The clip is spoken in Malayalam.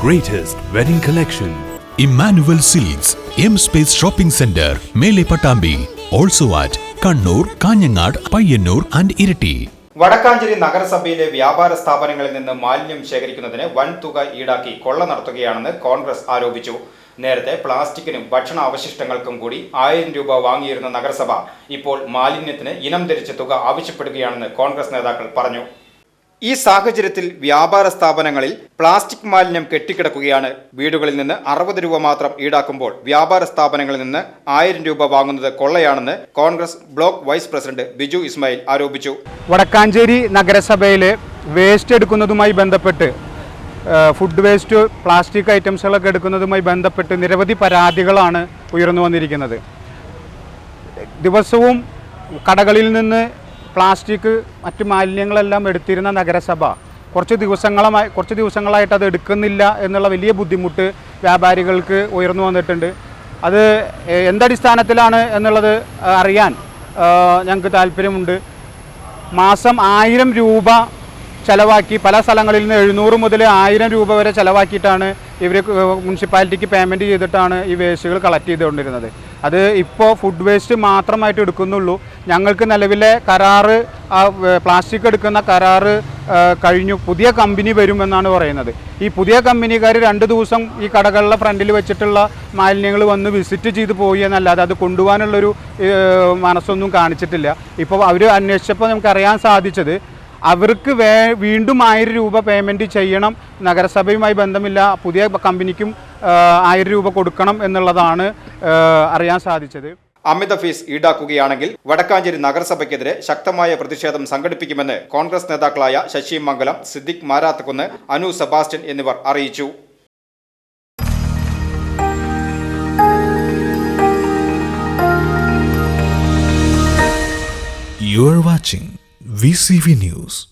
greatest wedding collection. Immanuel silks M space shopping centre Mele Pattambi also at Kannur Kanhangad Payyanur and Iritty Vadakkanchery നഗരസഭയിലെ വ്യാപാര സ്ഥാപനങ്ങളിൽ നിന്ന് മാലിന്യം ശേഖരിക്കുന്നതിന് വൻ തുക ഈടാക്കി കൊള്ള നടത്തുകയാണെന്ന് കോൺഗ്രസ് ആരോപിച്ചു. നേരത്തെ പ്ലാസ്റ്റിക്കിനും ഭക്ഷണ അവശിഷ്ടങ്ങൾക്കും കൂടി ആയിരം രൂപ വാങ്ങിയിരുന്ന നഗരസഭ ഇപ്പോൾ മാലിന്യത്തിന് ഇനം തിരിച്ച തുക ആവശ്യപ്പെടുകയാണെന്ന് കോൺഗ്രസ് നേതാക്കൾ പറഞ്ഞു. ഈ സാഹചര്യത്തിൽ വ്യാപാര സ്ഥാപനങ്ങളിൽ പ്ലാസ്റ്റിക് മാലിന്യം കെട്ടിക്കിടക്കുകയാണ്. വീടുകളിൽ നിന്ന് അറുപത് രൂപ മാത്രം ഈടാക്കുമ്പോൾ വ്യാപാര സ്ഥാപനങ്ങളിൽ നിന്ന് ആയിരം രൂപ വാങ്ങുന്നത് കൊള്ളയാണെന്ന് Congress block vice president Biju Ismail ആരോപിച്ചു. വടക്കാഞ്ചേരി നഗരസഭയിലെ വേസ്റ്റ് എടുക്കുന്നതുമായി ബന്ധപ്പെട്ട് ഫുഡ് വേസ്റ്റ് പ്ലാസ്റ്റിക് ഐറ്റംസുകളൊക്കെ എടുക്കുന്നതുമായി ബന്ധപ്പെട്ട് നിരവധി പരാതികളാണ് ഉയർന്നു വന്നിരിക്കുന്നത് ദിവസവും കടകളിൽ നിന്ന് പ്ലാസ്റ്റിക് മറ്റ് മാലിന്യങ്ങളെല്ലാം എടുത്തിരുന്ന നഗരസഭ കുറച്ച് ദിവസങ്ങളായി കുറച്ച് ദിവസങ്ങളായിട്ട് അത് എടുക്കുന്നില്ല എന്നുള്ള വലിയ ബുദ്ധിമുട്ട് വ്യാപാരികൾക്ക് ഉയർന്നു വന്നിട്ടുണ്ട്. അത് എന്തടിസ്ഥാനത്തിലാണ് എന്നുള്ളത് അറിയാൻ ഞങ്ങൾക്ക് താല്പര്യമുണ്ട്. മാസം ആയിരം രൂപ ചിലവാക്കി പല സ്ഥലങ്ങളിൽ നിന്ന് എഴുന്നൂറ് മുതൽ ആയിരം രൂപ വരെ ചിലവാക്കിയിട്ടാണ് ഇവർ മുനിസിപ്പാലിറ്റിക്ക് പേയ്മെന്റ് ചെയ്തിട്ടാണ് ഈ വേസ്റ്റുകൾ കളക്ട് ചെയ്തുകൊണ്ടിരുന്നത്. അത് ഇപ്പോൾ ഫുഡ് വേസ്റ്റ് മാത്രമായിട്ട് എടുക്കുന്നുള്ളൂ. ഞങ്ങൾക്ക് നിലവിലെ കരാറ് പ്ലാസ്റ്റിക് എടുക്കുന്ന കരാറ് കഴിഞ്ഞു. പുതിയ കമ്പനി വരുമെന്നാണ് പറയുന്നത്. ഈ പുതിയ കമ്പനിക്കാർ രണ്ട് ദിവസം ഈ കടകളുടെ ഫ്രണ്ടിൽ വെച്ചിട്ടുള്ള മാലിന്യങ്ങൾ വന്ന് വിസിറ്റ് ചെയ്ത് പോയി എന്നല്ലാതെ അത് കൊണ്ടുപോകാനുള്ളൊരു മനസ്സൊന്നും കാണിച്ചിട്ടില്ല. ഇപ്പോൾ അവർ അന്വേഷിച്ചപ്പോൾ നമുക്ക് അറിയാൻ സാധിച്ചത് അവർക്ക് വേ വീണ്ടും ആയിരം രൂപ പേയ്മെന്റ് ചെയ്യണം. നഗരസഭയുമായി ബന്ധമില്ല. പുതിയ കമ്പനിക്കും ആയിരം രൂപ കൊടുക്കണം എന്നുള്ളതാണ് അറിയാൻ സാധിച്ചത്. അമിത ഫീസ് ഈടാക്കുകയാണെങ്കിൽ വടക്കാഞ്ചേരി നഗരസഭയ്ക്കെതിരെ ശക്തമായ പ്രതിഷേധം സംഘടിപ്പിക്കുമെന്ന് കോൺഗ്രസ് നേതാക്കളായ ശശി മംഗലം സിദ്ദിഖ് മാരാത്തക്കുന്ന് അനു സെബാസ്റ്റ്യൻ എന്നിവർ അറിയിച്ചു. You are watching V C V news